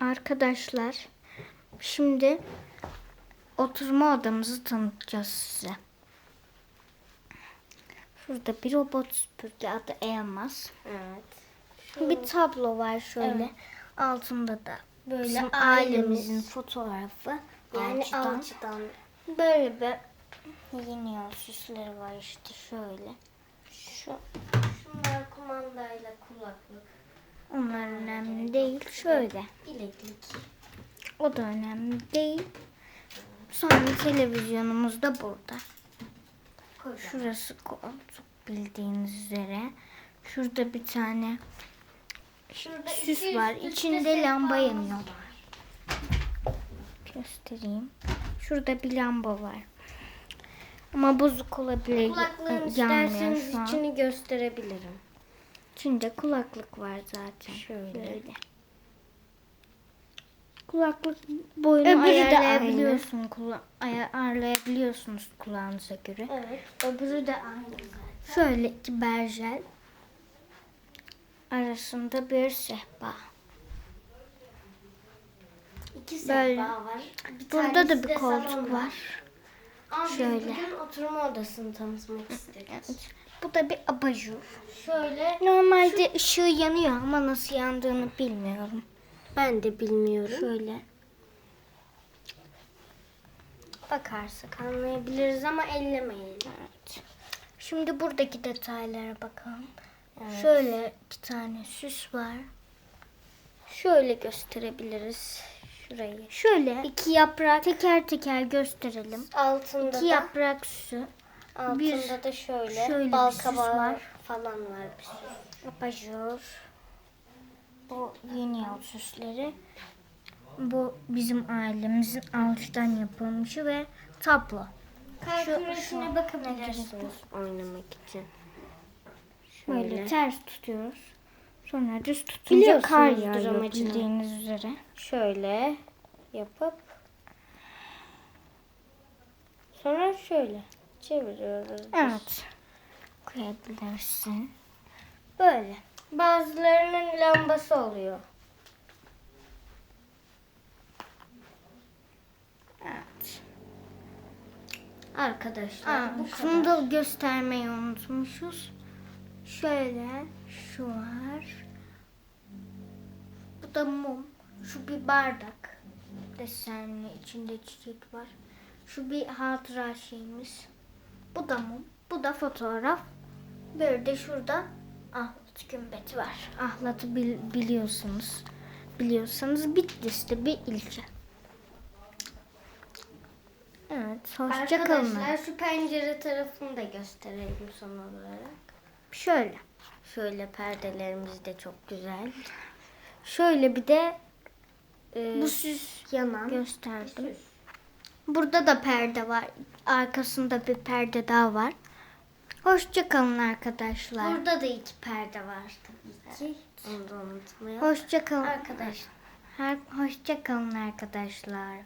Arkadaşlar şimdi oturma odamızı tanıtacağız size. Şurada bir robot süpürge adı Elmas. Evet. Bir tablo var şöyle. Evet. Altında da Böyle bizim ailemiz. ailemizin fotoğrafı. Yani alçıdan. alçıdan. Böyle bir yeni yol süsleri var işte şöyle. Şu, şunlar kumandayla kulaklık, Onlar önemli değil. Şöyle. bileklik. O da önemli değil. Sonra televizyonumuz da burada. Şurası koltuk bildiğiniz üzere. Şurada bir tane Şurada süs iki var. üste İçinde lamba yanıyor. göstereyim. Şurada bir lamba var. Ama bozuk olabilir. Kulaklığın Yanmıyor isterseniz içini gösterebilirim. İçinde kulaklık var zaten. Şöyle. Kulaklık boyunu Öbürü de ayarlayabiliyorsun. Kula aya- ayarlayabiliyorsunuz kulağınıza göre. Evet. Öbürü de aynı zaten. Şöyle iki berjel. Arasında bir sehpa. İki Böyle. sehpa var. Bir Burada da bir de koltuk var. Biz Şöyle. bugün oturma odasını tanıtmak istedik. Evet. Bu da bir abajur. Şöyle Normalde ışığı yanıyor ama nasıl yandığını bilmiyorum. ben de bilmiyorum. Şöyle. Bakarsak anlayabiliriz ama ellemeyelim. Evet. Şimdi buradaki detaylara bakalım. Evet. Şöyle iki tane süs var. Şöyle gösterebiliriz şurayı. Şöyle iki yaprak teker teker gösterelim. Altında İki da yaprak süsü, altında bir- da şöyle, şöyle bal kabağı var. falan var bir sürü. abajur. Bu yeni yıl süsleri. Bu bizim ailemizin alçıdan yapılmışı ve tablo. Kar Şu- küresine şu- bakabilirsiniz oynamak için. Böyle Şöyle. ters tutuyoruz. Sonra düz tutunca kar yağıyor bildiğiniz üzere. Şöyle yapıp sonra şöyle çeviriyoruz. Evet. Koyabilirsin. Böyle. Bazılarının lambası oluyor. Evet. Arkadaşlar Aa, bu şunu kadar. da göstermeyi unutmuşuz. Şöyle şu var. Bu da mum. Şu bir bardak. Desenli içinde çiçek var. Şu bir hatıra şeyimiz. Bu da mum. Bu da fotoğraf. Bir de şurada ahlat gümbeti var. Ahlat'ı bil- biliyorsunuz. Biliyorsanız Bitlis'te bir ilçe. Evet, hoşça kalın. Arkadaşlar şu pencere tarafını da gösterelim son olarak. Şöyle. Şöyle perdelerimiz de çok güzel. Şöyle bir de Ee, bu süs yanan gösterdim. süs. Burada da perde var. Arkasında bir perde daha var. Hoşça kalın arkadaşlar. Burada da iki perde var tabii ki. Onu da unutmayalım. Hoşça kalın. Arkadaşlar. Her hoşça kalın arkadaşlar.